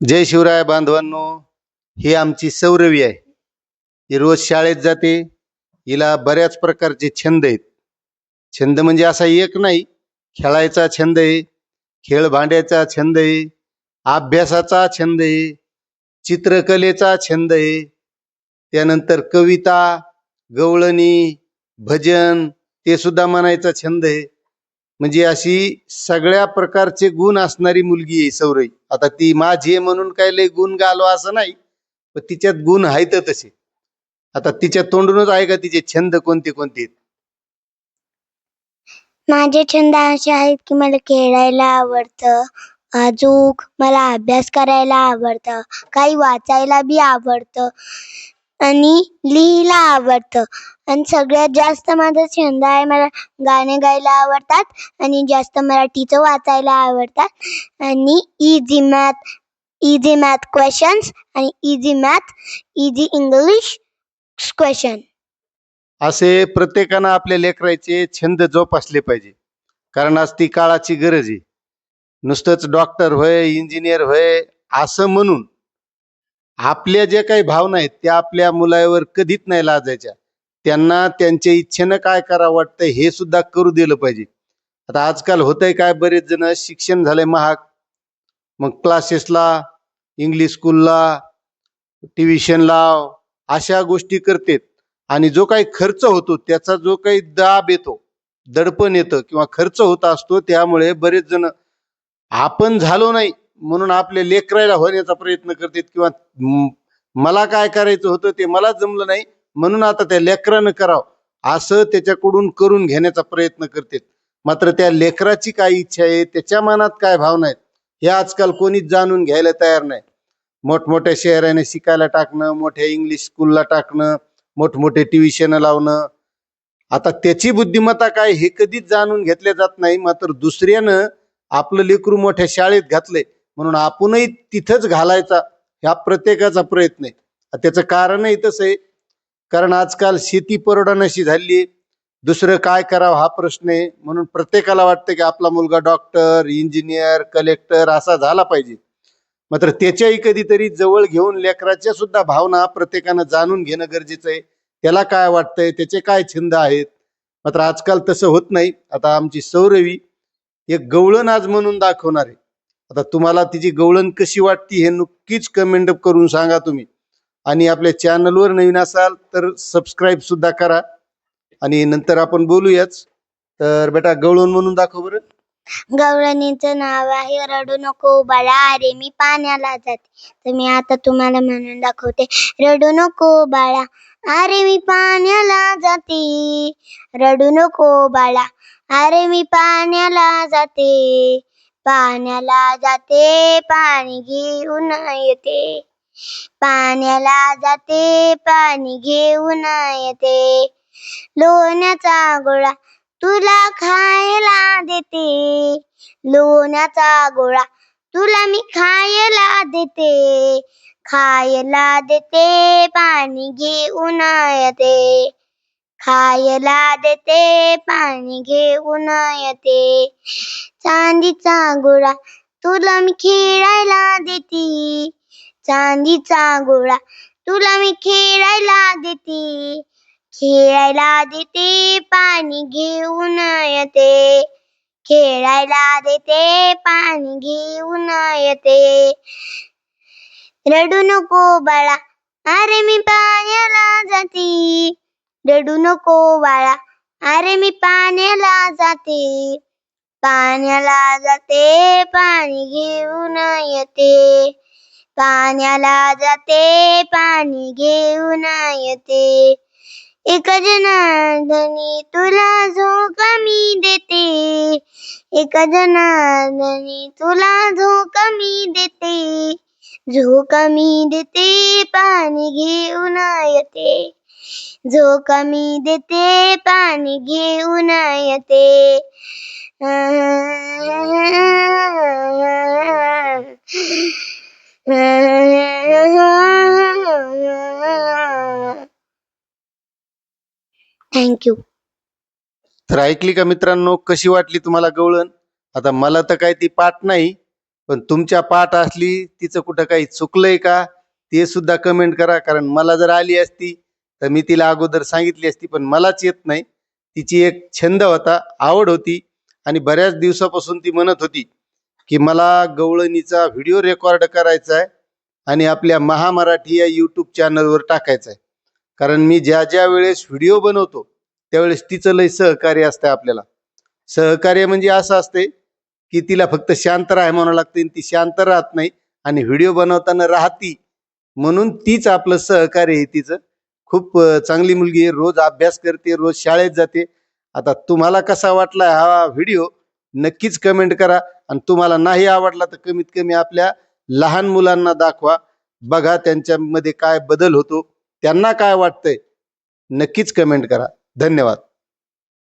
जय शिवराय बांधवांनो ही आमची सौरवी आहे. ही रोज शाळेत जाते. हिला बऱ्याच प्रकारचे छंद आहेत. छंद म्हणजे असा एक नाही खेळायचा छंद आहे खेळ भांड्याचा छंद आहे अभ्यासाचा छंद आहे चित्रकलेचा छंद आहे. त्यानंतर कविता गवळणी भजन ते सुद्धा म्हणायचा छंद आहे. म्हणजे अशी सगळ्या प्रकारचे गुण असणारी मुलगी आहे सौरई. आता ती माझी आहे म्हणून काय लय गुण गालो असं नाही पण तिच्यात गुण आहेत तसे. आता तिच्या तोंडूनच आहे का तिचे छंद कोणते कोणते माझे छंद असे आहेत की मला खेळायला आवडतं अजूक मला अभ्यास करायला आवडतं काही वाचायला बी आवडतं आणि लिहिला आवडतं. आणि सगळ्यात जास्त माझा छंद आहे मला गाणे गायला आवडतात आणि जास्त मराठीचं वाचायला आवडतात. आणि easy math easy math questions आणि easy math easy English question असे प्रत्येकानं आपल्या लेकराचे छंद जोपासले पाहिजे. कारण आज ती काळाची गरज आहे. नुसतंच डॉक्टर होय इंजिनियर होय असं म्हणून आपल्या ज्या काही भावना आहेत त्या आपल्या मुलावर कधीच नाही लाजायच्या. त्यांना त्यांच्या इच्छेनं काय करावं वाटतं हे सुद्धा करू दिलं पाहिजे. आता आजकाल होतंय काय बरेच जण शिक्षण झालंय महाग. मग क्लासेसला इंग्लिश स्कूलला ट्युशन लाव अशा गोष्टी करतेत. आणि जो काही खर्च होतो त्याचा जो काही दाब येतो दडपण येतं किंवा खर्च होत असतो त्यामुळे बरेच जण आपण झालो नाही म्हणून आपल्या लेकरायला होण्याचा प्रयत्न करतात किंवा मला काय करायचं होतं ते मला जमलं नाही. म्हणून आता त्या लेकरानं करावं. असं त्याच्याकडून करून घेण्याचा प्रयत्न करते मात्र त्या लेकराची काय इच्छा आहे त्याच्या मनात काय भावना आहेत हे आजकाल कोणीच जाणून घ्यायला तयार नाही. मोठमोठ्या शहराने शिकायला टाकणं मोठ्या इंग्लिश स्कूलला टाकणं मोठमोठे ट्युशन लावणं. आता त्याची बुद्धिमत्ता काय हे कधीच जाणून घेतल्या जात नाही मात्र दुसऱ्यानं आपलं लेकरू मोठ्या शाळेत घातलंय. म्हणून आपणही तिथंच घालायचा ह्या प्रत्येकाचा प्रयत्न आहे. त्याचं कारणही तसं आहे कारण आजकाल शेती परवडण्याशी झाली. दुसरं काय करावं हा प्रश्न आहे. म्हणून प्रत्येकाला वाटतं की आपला मुलगा डॉक्टर इंजिनियर कलेक्टर असा झाला पाहिजे. मात्र त्याच्याही कधीतरी जवळ घेऊन लेकराच्या सुद्धा भावना प्रत्येकानं जाणून घेणं गरजेचं आहे. त्याला काय वाटतंय? त्याचे काय छंद आहेत? मात्र आजकाल तसं होत नाही. आता आमची सौरवी एक गवळण आज म्हणून दाखवणार आहे. आता तुम्हाला तिची गवळण कशी वाटती हे नक्कीच कमेंट करून सांगा तुम्ही. आणि आपल्या चॅनलवर नवीन असाल तर सबस्क्राईब सुद्धा करा. आणि नंतर आपण बोलूयाच. तर बेटा गवळण म्हणून दाखव बरं. गवळणीचं नाव आहे रडू नको बाळा अरे मी पाण्याला जाते. तर मी आता तुम्हाला म्हणून दाखवते. रडू नको बाळा अरे मी पाण्याला जाते. रडू नको बाळा अरे मी पाण्याला जाते. पाण्याला जाते पाणी घेऊन येते. पाण्याला जाते पाणी घेऊन येते. लोण्याचा गोळा तुला खायला देते. लोण्याचा गोळा तुला मी खायला देते. खायला देते पाणी घेऊन येते. खायला देते पाणी घेऊन येते. चांदीचा गोळा तुला मी खेळायला देते. चांदीचा गोळा तुला मी खेळायला देते. खेळायला देते पाणी घेऊन येते. खेळायला देते पाणी घेऊन येते. रडू नको बाळा अरे मी पाण्याला जाते. रडू नको बाळा अरे मी पाण्याला जाते. पाण्याला जाते पाणी घेऊन येते. पाण्याला जाते पाणी घेऊन येते. एक जनार्दनी तुला झोक मी देते. एक जनार्दनी तुला झोक मी देते. झोक मी देते पाणी घेऊन येते. झोक मी देते पाणी घेऊन येते. थँक्यू तर ऐकली का मित्रांनो कशी वाटली तुम्हाला गवळण? आता मला तर काय ती पाठ नाही पण तुमच्या पाठ असली तिचं कुठं काही चुकलंय का ते सुद्धा कमेंट करा कारण मला जर आली असती तर मी तिला अगोदर सांगितली असती पण मलाच येत नाही. तिची एक छंद होता आवड होती आणि बऱ्याच दिवसापासून ती म्हणत होती की मला गवळणीचा व्हिडिओ रेकॉर्ड करायचा आहे आणि आपल्या महामराठी या यूट्यूब चॅनलवर टाकायचा आहे. कारण मी ज्या ज्या वेळेस व्हिडिओ बनवतो त्यावेळेस तिचं लय सहकार्य असतं आपल्याला. सहकार्य म्हणजे असं असते की तिला फक्त शांत राहा म्हणावं लागते आणि ती शांत राहत नाही आणि व्हिडिओ बनवताना राहती. म्हणून तीच आपलं सहकार्य आहे तिचं. खूप चांगली मुलगी आहे. रोज अभ्यास करते रोज शाळेत जाते. आता तुम्हाला कसा वाटला हा व्हिडिओ नक्कीच कमेंट करा. आणि तुम्हाला नाही आवडला तर कमीत कमी आपल्या लहान मुलांना दाखवा. बघा त्यांच्यामध्ये काय बदल होतो. त्यांना काय वाटतंय. नक्कीच कमेंट करा. धन्यवाद.